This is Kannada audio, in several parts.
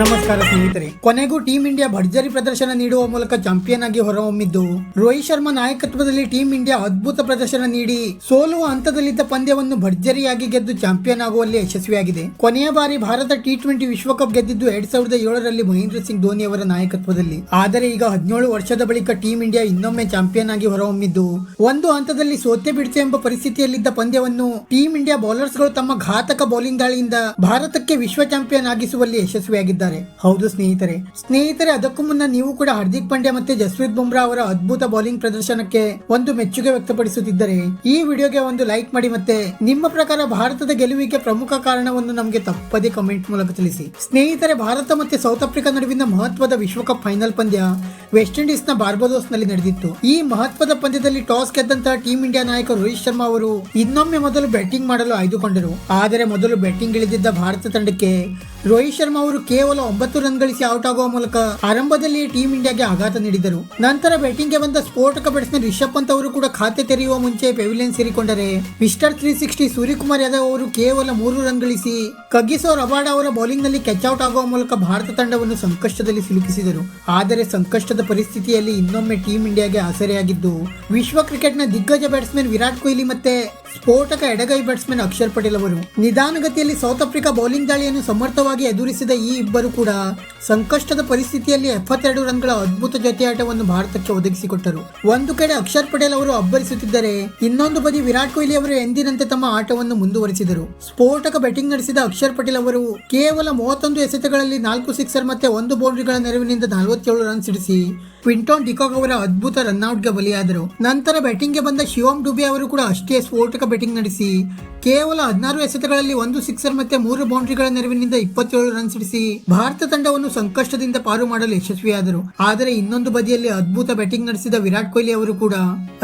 ನಮಸ್ಕಾರ ಸ್ನೇಹಿತರೆ. ಕೊನೆಗೂ ಟೀಂ ಇಂಡಿಯಾ ಭರ್ಜರಿ ಪ್ರದರ್ಶನ ನೀಡುವ ಮೂಲಕ ಚಾಂಪಿಯನ್ ಆಗಿ ಹೊರಹೊಮ್ಮಿದ್ದು, ರೋಹಿತ್ ಶರ್ಮಾ ನಾಯಕತ್ವದಲ್ಲಿ ಟೀಂ ಇಂಡಿಯಾ ಅದ್ಭುತ ಪ್ರದರ್ಶನ ನೀಡಿ, ಸೋಲುವ ಹಂತದಲ್ಲಿದ್ದ ಪಂದ್ಯವನ್ನು ಭರ್ಜರಿಯಾಗಿ ಗೆದ್ದು ಚಾಂಪಿಯನ್ ಆಗುವಲ್ಲಿ ಯಶಸ್ವಿಯಾಗಿದೆ. ಕೊನೆಯ ಬಾರಿ ಭಾರತ ಟಿ ಟ್ವೆಂಟಿ ವಿಶ್ವಕಪ್ ಗೆದ್ದಿದ್ದು ಎರಡ್ ಸಾವಿರದ ಏಳರಲ್ಲಿ ಮಹೇಂದ್ರ ಸಿಂಗ್ ಧೋನಿ ಅವರ ನಾಯಕತ್ವದಲ್ಲಿ. ಆದರೆ ಈಗ ಹದಿನೇಳು ವರ್ಷದ ಬಳಿಕ ಟೀಂ ಇಂಡಿಯಾ ಇನ್ನೊಮ್ಮೆ ಚಾಂಪಿಯನ್ ಆಗಿ ಹೊರಹೊಮ್ಮಿದ್ದು, ಒಂದು ಹಂತದಲ್ಲಿ ಸೋತೆ ಬಿಡ್ತೆ ಎಂಬ ಪರಿಸ್ಥಿತಿಯಲ್ಲಿದ್ದ ಪಂದ್ಯವನ್ನು ಟೀಂ ಇಂಡಿಯಾ ಬೌಲರ್ಸ್ಗಳು ತಮ್ಮ ಘಾತಕ ಬೌಲಿಂಗ್ ದಾಳಿಯಿಂದ ಭಾರತಕ್ಕೆ ವಿಶ್ವ ಚಾಂಪಿಯನ್ ಆಗಿಸುವಲ್ಲಿ ಯಶಸ್ವಿಯಾಗಿದ್ದಾರೆ. ಹೌದು ಸ್ನೇಹಿತರೆ. ಸ್ನೇಹಿತರೆ, ಅದಕ್ಕೂ ಮುನ್ನ ನೀವು ಕೂಡ ಹಾರ್ದಿಕ್ ಪಾಂಡ್ಯ ಮತ್ತೆ ಜಸ್ಪ್ರೀತ್ ಬುಮ್ರಾ ಅವರ ಅದ್ಭುತ ಬೌಲಿಂಗ್ ಪ್ರದರ್ಶನಕ್ಕೆ ಒಂದು ಮೆಚ್ಚುಗೆ ವ್ಯಕ್ತಪಡಿಸುತ್ತಿದ್ದರೆ, ಈ ವಿಡಿಯೋಗೆ ಒಂದು ಲೈಕ್ ಮಾಡಿ ಮತ್ತೆ ನಿಮ್ಮ ಪ್ರಕಾರ ಭಾರತದ ಗೆಲುವಿಗೆ ಪ್ರಮುಖ ಕಾರಣವನ್ನು ನಮಗೆ ತಪ್ಪದೇ ಕಮೆಂಟ್ ಮೂಲಕ ತಿಳಿಸಿ. ಸ್ನೇಹಿತರೆ, ಭಾರತ ಮತ್ತೆ ಸೌತ್ ಆಫ್ರಿಕಾ ನಡುವಿನ ಮಹತ್ವದ ವಿಶ್ವಕಪ್ ಫೈನಲ್ ಪಂದ್ಯ ವೆಸ್ಟ್ ಇಂಡೀಸ್ನ ಬಾರ್ಬಡೋಸ್ನಲ್ಲಿ ನಡೆದಿತ್ತು. ಈ ಮಹತ್ವದ ಪಂದ್ಯದಲ್ಲಿ ಟಾಸ್ ಗೆದ್ದಂತಹ ಟೀಂ ಇಂಡಿಯಾ ನಾಯಕ ರೋಹಿತ್ ಶರ್ಮಾ ಅವರು ಇನ್ನೊಮ್ಮೆ ಮೊದಲು ಬ್ಯಾಟಿಂಗ್ ಮಾಡಲು ಆಯ್ದುಕೊಂಡರು. ಆದರೆ ಮೊದಲು ಬ್ಯಾಟಿಂಗ್ ಇಳಿದಿದ್ದ ಭಾರತ ತಂಡಕ್ಕೆ ರೋಹಿತ್ ಶರ್ಮಾ ಅವರು ಕೇವಲ ಒಂಬತ್ತು ರನ್ ಗಳಿಸಿ ಔಟ್ ಆಗುವ ಮೂಲಕ ಆರಂಭದಲ್ಲಿ ಟೀಂ ಇಂಡಿಯಾಗೆ ಆಘಾತ ನೀಡಿದರು ನಂತರ ಬ್ಯಾಟಿಂಗ್ಗೆ ಬಂದ ಸ್ಫೋಟಕ ಬ್ಯಾಟ್ಸ್ಮನ್ ರಿಷಬ್ ಪಂತ್ ಅವರು ಕೂಡ ಖಾತೆ ತೆರೆಯುವ ಮುಂಚೆ pavilion ಸೇರಿಕೊಂಡರೆ. Mister three sixty Suryakumar Yadav ಅವರು ಕೇವಲ ಮೂರು ರನ್ ಗಳಿಸಿ ಕಗ್ಗಿಸೋ ರಬಾಡ ಅವರ ಬೌಲಿಂಗ್ನಲ್ಲಿ ಕ್ಯಾಚ್ ಔಟ್ ಆಗುವ ಮೂಲಕ ಭಾರತ ತಂಡವನ್ನು ಸಂಕಷ್ಟದಲ್ಲಿ ಸಿಲುಕಿಸಿದರು. ಆದರೆ ಸಂಕಷ್ಟದ ಪರಿಸ್ಥಿತಿಯಲ್ಲಿ ಇನ್ನೊಮ್ಮೆ ಟೀಂ ಇಂಡಿಯಾಗೆ ಆಸರೆಯಾಗಿದ್ದು, ವಿಶ್ವ ಕ್ರಿಕೆಟ್ನ ದಿಗ್ಗಜ ಬ್ಯಾಟ್ಸ್ಮನ್ ವಿರಾಟ್ ಕೊಹ್ಲಿ ಮತ್ತೆ ಸ್ಫೋಟಕ ಎಡಗೈ ಬ್ಯಾಟ್ಸ್ಮನ್ ಅಕ್ಷರ್ ಪಟೇಲ್ ಅವರು ನಿಧಾನಗತಿಯಲ್ಲಿ ಸೌತ್ ಆಫ್ರಿಕಾ ಬೌಲಿಂಗ್ ದಾಳಿಯನ್ನು ಸಮರ್ಥವಾಗಿ ಎದುರಿಸಿದ ಈ ಇಬ್ಬರು ಕೂಡ ಸಂಕಷ್ಟದ ಪರಿಸ್ಥಿತಿಯಲ್ಲಿ ಎಪ್ಪತ್ತೆರಡು ರನ್ಗಳ ಅದ್ಭುತ ಜೊತೆಯಾಟವನ್ನು ಭಾರತಕ್ಕೆ ಒದಗಿಸಿಕೊಟ್ಟರು. ಒಂದು ಕಡೆ ಅಕ್ಷರ್ ಪಟೇಲ್ ಅವರು ಅಬ್ಬರಿಸುತ್ತಿದ್ದರೆ, ಇನ್ನೊಂದು ಬದಿ ವಿರಾಟ್ ಕೊಹ್ಲಿ ಅವರು ಎಂದಿನಂತೆ ತಮ್ಮ ಆಟವನ್ನು ಮುಂದುವರಿಸಿದರು. ಸ್ಫೋಟಕ ಬ್ಯಾಟಿಂಗ್ ನಡೆಸಿದ ಅಕ್ಷರ್ ಪಟೇಲ್ ಅವರು ಕೇವಲ ಮೂವತ್ತೊಂದು ಎಸೆತಗಳಲ್ಲಿ ನಾಲ್ಕು ಸಿಕ್ಸರ್ ಮತ್ತೆ ಒಂದು ಬೌಂಡ್ರಿಗಳ ನೆರವಿನಿಂದ ನಲವತ್ತೇಳು ರನ್ ಸಿಡಿಸಿ ಕ್ವಿಂಟೋನ್ ಡಿಕಾಕ್ ಅವರ ಅದ್ಭುತ ರನ್ಔಟ್ಗೆ ಬಲಿಯಾದರು. ನಂತರ ಬ್ಯಾಟಿಂಗ್ಗೆ ಬಂದ ಶಿವಂ ಡುಬೆ ಅವರು ಕೂಡ ಅಷ್ಟೇ ಸ್ಫೋಟಕ ಬ್ಯಾಟಿಂಗ್ ನಡೆಸಿ, ಕೇವಲ ಹದಿನಾರು ಎಸೆತಗಳಲ್ಲಿ ಒಂದು ಸಿಕ್ಸರ್ ಮತ್ತೆ ಮೂರು ಬೌಂಡ್ರಿಗಳ ನೆರವಿನಿಂದ ಇಪ್ಪತ್ತೇಳು ರನ್ ಸಿಡಿಸಿ ಭಾರತ ತಂಡವನ್ನು ಸಂಕಷ್ಟದಿಂದ ಪಾರು ಮಾಡಲು ಯಶಸ್ವಿಯಾದರು. ಆದರೆ ಇನ್ನೊಂದು ಬದಿಯಲ್ಲಿ ಅದ್ಭುತ ಬ್ಯಾಟಿಂಗ್ ನಡೆಸಿದ ವಿರಾಟ್ ಕೊಹ್ಲಿ ಅವರು ಕೂಡ,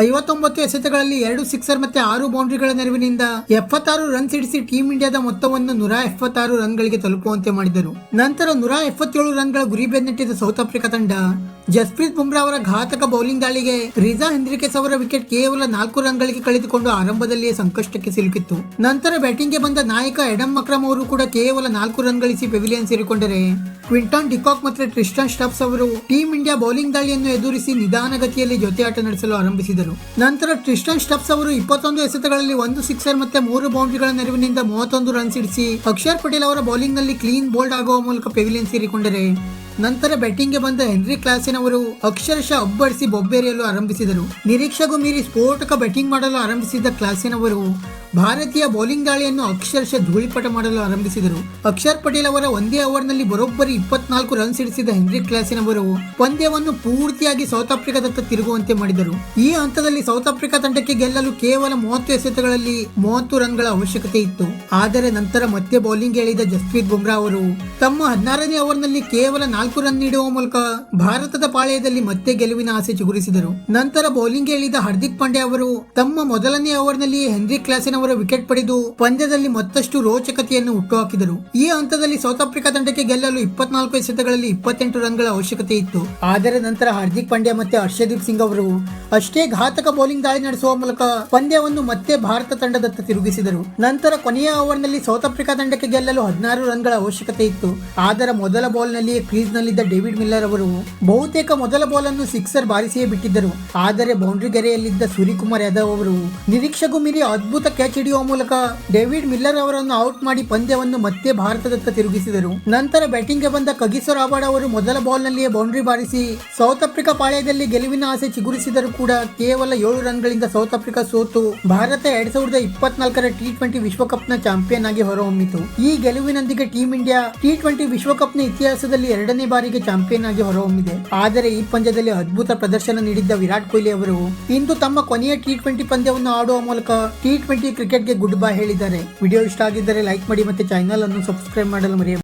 ಐವತ್ತೊಂಬತ್ತು ಎಸೆತಗಳಲ್ಲಿ ಎರಡು ಸಿಕ್ಸರ್ ಮತ್ತೆ ಆರು ಬೌಂಡ್ರಿಗಳ ನೆರವಿನಿಂದ ಎಪ್ಪತ್ತಾರು ರನ್ ಸಿಡಿಸಿ ಟೀಂ ಇಂಡಿಯಾದ ಮೊತ್ತವನ್ನು ನೂರ ಎಪ್ಪತ್ತಾರು ರನ್ಗಳಿಗೆ ತಲುಪುವಂತೆ ಮಾಡಿದರು. ನಂತರ ನೂರ ಎಪ್ಪತ್ತೇಳು ರನ್ಗಳ ಗುರಿ ಬೆನ್ನಟ್ಟಿದ ಸೌತ್ ಆಫ್ರಿಕಾ ತಂಡ, ಜಸ್ಪ್ರೀತ್ ಬುಮ್ರಾ ಅವರ ಘಾತಕ ಬೌಲಿಂಗ್ ದಾಳಿಗೆ, ರಿಜಾ ಹೆಂದ್ರಿಕೆಸ್ ಅವರ ವಿಕೆಟ್ ಕೇವಲ ನಾಲ್ಕು ರನ್ಗಳಿಗೆ ಕಳೆದುಕೊಂಡು ಆರಂಭದಲ್ಲಿಯೇ ಸಂಕಷ್ಟಕ್ಕೆ ಸಿಲುಕಿತ್ತು. ನಂತರ ಬ್ಯಾಟಿಂಗ್ಗೆ ಬಂದ ನಾಯಕ ಎಡಮ್ ಮಕ್ರಮ್ ಅವರು ಕೂಡ ಕೇವಲ ನಾಲ್ಕು ರನ್ ಗಳಿಸಿ ಪೆವಿಲಿಯನ್ ಸೇರಿಕೊಂಡರೆ. ಕ್ವಿಂಟನ್ ಡಿಕಾಕ್ ಮತ್ತು ಟ್ರಿಸ್ಟನ್ ಸ್ಟಾಪ್ಸ್ ಅವರು ಟೀಂ ಇಂಡಿಯಾ ಬೌಲಿಂಗ್ ದಾಳಿಯನ್ನು ಎದುರಿಸಿ ನಿಧಾನಗತಿಯಲ್ಲಿ ಜೊತೆಯಾಟ ನಡೆಸಲು ಆರಂಭಿಸಿದರು. ನಂತರ ಟ್ರಿಸ್ಟನ್ ಸ್ಟಾಪ್ಸ್ ಅವರು ಇಪ್ಪತ್ತೊಂದು ಎಸೆತಗಳಲ್ಲಿ ಒಂದು ಸಿಕ್ಸರ್ ಮತ್ತೆ ಮೂರು ಬೌಂಡ್ರಿಗಳ ನೆರವಿನಿಂದ ಮೂವತ್ತೊಂದು ರನ್ ಸಿಡಿಸಿ ಅಕ್ಷರ್ ಪಟೇಲ್ ಅವರ ಬೌಲಿಂಗ್ನಲ್ಲಿ ಕ್ಲೀನ್ ಬೋಲ್ಡ್ ಆಗುವ ಮೂಲಕ ಪೆವಿಲಿಯನ್ ಸೇರಿಕೊಂಡರೆ. ನಂತರ ಬ್ಯಾಟಿಂಗ್ಗೆ ಬಂದ ಹೆನ್ರಿ ಕ್ಲಾಸಿನ್ ಅವರು ಅಕ್ಷರಶಃ ಅಬ್ಬಡಿಸಿ ಬೊಬ್ಬೆರೆಯಲು ಆರಂಭಿಸಿದರು. ನಿರೀಕ್ಷೆಗೂ ಮೀರಿ ಸ್ಫೋಟಕ ಬ್ಯಾಟಿಂಗ್ ಮಾಡಲು ಆರಂಭಿಸಿದ್ದ ಕ್ಲಾಸಿನ್ ಅವರು ಭಾರತೀಯ ಬೌಲಿಂಗ್ ದಾಳಿಯನ್ನು ಅಕ್ಷರಶಃ ಧೂಳಿಪಟ ಮಾಡಲು ಆರಂಭಿಸಿದರು. ಅಕ್ಷರ್ ಪಟೇಲ್ ಅವರ ಒಂದೇ ಓವರ್ನಲ್ಲಿ ಬರೋಬ್ಬರಿ ಇಪ್ಪತ್ನಾಲ್ಕು ರನ್ ಸಿಡಿಸಿದ ಹೆನ್ರಿ ಕ್ಲಾಸಿನ್ ಅವರು ಪಂದ್ಯವನ್ನು ಪೂರ್ತಿಯಾಗಿ ಸೌತ್ ಆಫ್ರಿಕಾದತ್ತ ತಿರುಗುವಂತೆ ಮಾಡಿದರು. ಈ ಹಂತದಲ್ಲಿ ಸೌತ್ ಆಫ್ರಿಕಾ ತಂಡಕ್ಕೆ ಗೆಲ್ಲಲು ಕೇವಲ ಮೂವತ್ತು ಎಸೆತಗಳಲ್ಲಿ ಮೂವತ್ತು ರನ್ಗಳ ಅವಶ್ಯಕತೆ ಇತ್ತು. ಆದರೆ ನಂತರ ಮತ್ತೆ ಬೌಲಿಂಗ್ ಹೇಳಿದ ಜಸ್ಪ್ರೀತ್ ಬುಮ್ರಾ ಅವರು ತಮ್ಮ ಹದಿನಾರನೇ ಓವರ್ನಲ್ಲಿ ಕೇವಲ ನಾಲ್ಕು ರನ್ ನೀಡುವ ಮೂಲಕ ಭಾರತದ ಪಾಳೆಯದಲ್ಲಿ ಮತ್ತೆ ಗೆಲುವಿನ ಆಸೆ ಚಿಗುರಿಸಿದರು. ನಂತರ ಬೌಲಿಂಗ್ ಹೇಳಿದ ಹಾರ್ದಿಕ್ ಪಾಂಡ್ಯ ಅವರು ತಮ್ಮ ಮೊದಲನೇ ಓವರ್ನಲ್ಲಿ ಹೆನ್ರಿ ಕ್ಲಾಸಿನ್ ಅವರ ವಿಕೆಟ್ ಪಡೆದು ಪಂದ್ಯದಲ್ಲಿ ಮತ್ತಷ್ಟು ರೋಚಕತೆಯನ್ನು ಹುಟ್ಟುಹಾಕಿದರು. ಈ ಹಂತದಲ್ಲಿ ಸೌತ್ ಆಫ್ರಿಕಾ ತಂಡಕ್ಕೆ ಗೆಲ್ಲಲು ಇಪ್ಪತ್ನಾಲ್ಕು ಎಸೆತಗಳಲ್ಲಿ ಇಪ್ಪತ್ತೆಂಟು ರನ್ಗಳ ಅವಶ್ಯಕತೆ ಇತ್ತು. ಆದರೆ ನಂತರ ಹಾರ್ದಿಕ್ ಪಾಂಡ್ಯ ಮತ್ತೆ ಹರ್ಷದೀಪ್ ಸಿಂಗ್ ಅವರು ಅಷ್ಟೇ ಘಾತಕ ಬೌಲಿಂಗ್ ದಾಳಿ ನಡೆಸುವ ಮೂಲಕ ಪಂದ್ಯವನ್ನು ಮತ್ತೆ ಭಾರತ ತಂಡದತ್ತ ತಿರುಗಿಸಿದರು. ನಂತರ ಕೊನೆಯ ಓವರ್ನಲ್ಲಿ ಸೌತ್ ಆಫ್ರಿಕಾ ತಂಡಕ್ಕೆ ಗೆಲ್ಲಲು ಹದಿನಾರು ರನ್ಗಳ ಅವಶ್ಯಕತೆ ಇತ್ತು. ಆದರೆ ಮೊದಲ ಬಾಲ್ನಲ್ಲಿಯೇ ಕ್ರೀಸ್ನಲ್ಲಿದ್ದ ಡೇವಿಡ್ ಮಿಲ್ಲರ್ ಅವರು ಬಹುತೇಕ ಮೊದಲ ಬಾಲ್ ಅನ್ನು ಸಿಕ್ಸರ್ ಬಾರಿಸಿಯೇ ಬಿಟ್ಟಿದ್ದರು. ಆದರೆ ಬೌಂಡ್ರಿ ಗೆರೆಯಲ್ಲಿದ್ದ ಸೂರ್ಯಕುಮಾರ್ ಯಾದವ್ ಅವರು ನಿರೀಕ್ಷೆಗೂ ಮೀರಿ ಅದ್ಭುತ ಕ್ಯಾಚ್ ಹಿಡಿಯುವ ಮೂಲಕ ಡೇವಿಡ್ ಮಿಲ್ಲರ್ ಅವರನ್ನು ಔಟ್ ಮಾಡಿ ಪಂದ್ಯವನ್ನು ಮತ್ತೆ ಭಾರತದತ್ತ ತಿರುಗಿಸಿದರು. ನಂತರ ಬ್ಯಾಟಿಂಗ್ಗೆ ಬಂದ ಕಗಿಸೋ ರಾಬಾಡ್ ಅವರು ಮೊದಲ ಬಾಲ್ನಲ್ಲಿಯೇ ಬೌಂಡ್ರಿ ಬಾರಿಸಿ ಸೌತ್ ಆಫ್ರಿಕಾ ಪಾಳ್ಯದಲ್ಲಿ ಗೆಲುವಿನ ಆಸೆ ಚಿಗುರಿಸಿದರೂ ಕೂಡ ಕೇವಲ ಏಳು ರನ್ಗಳಿಂದ ಸೌತ್ ಆಫ್ರಿಕಾ ಸೋತು ಭಾರತ ಎರಡ್ ಸಾವಿರದ ಇಪ್ಪತ್ನಾಲ್ಕರ ಟಿ ಟ್ವೆಂಟಿ ವಿಶ್ವಕಪ್ನ ಚಾಂಪಿಯನ್ ಆಗಿ ಹೊರಹೊಮ್ಮಿತು. ಈ ಗೆಲುವಿನೊಂದಿಗೆ ಟೀಂ ಇಂಡಿಯಾ ಟಿ ಟ್ವೆಂಟಿ ನ ಇತಿಹಾಸದಲ್ಲಿ ಎರಡನೇ ಬಾರಿಗೆ ಚಾಂಪಿಯನ್ ಆಗಿ ಹೊರಹೊಮ್ಮಿದೆ. ಆದರೆ ಈ ಪಂದ್ಯದಲ್ಲಿ ಅದ್ಭುತ ಪ್ರದರ್ಶನ ನೀಡಿದ್ದ ವಿರಾಟ್ ಕೊಹ್ಲಿ ಅವರು ಇಂದು ತಮ್ಮ ಕೊನೆಯ ಟಿ ಟ್ವೆಂಟಿ ಪಂದ್ಯವನ್ನು ಆಡುವ ಮೂಲಕ ಟಿ ಟ್ವೆಂಟಿ ಕ್ರಿಕೆಟ್ಗೆ ಗುಡ್ ಬೈ ಹೇಳಿದ್ದಾರೆ. ವಿಡಿಯೋ ಇಷ್ಟ ಆಗಿದ್ದರೆ ಲೈಕ್ ಮಾಡಿ ಮತ್ತೆ ಚಾನಲ್ ಅನ್ನು ಸಬ್ಸ್ಕ್ರೈಬ್ ಮಾಡಲು ಮರೆಯಬೇಡಿ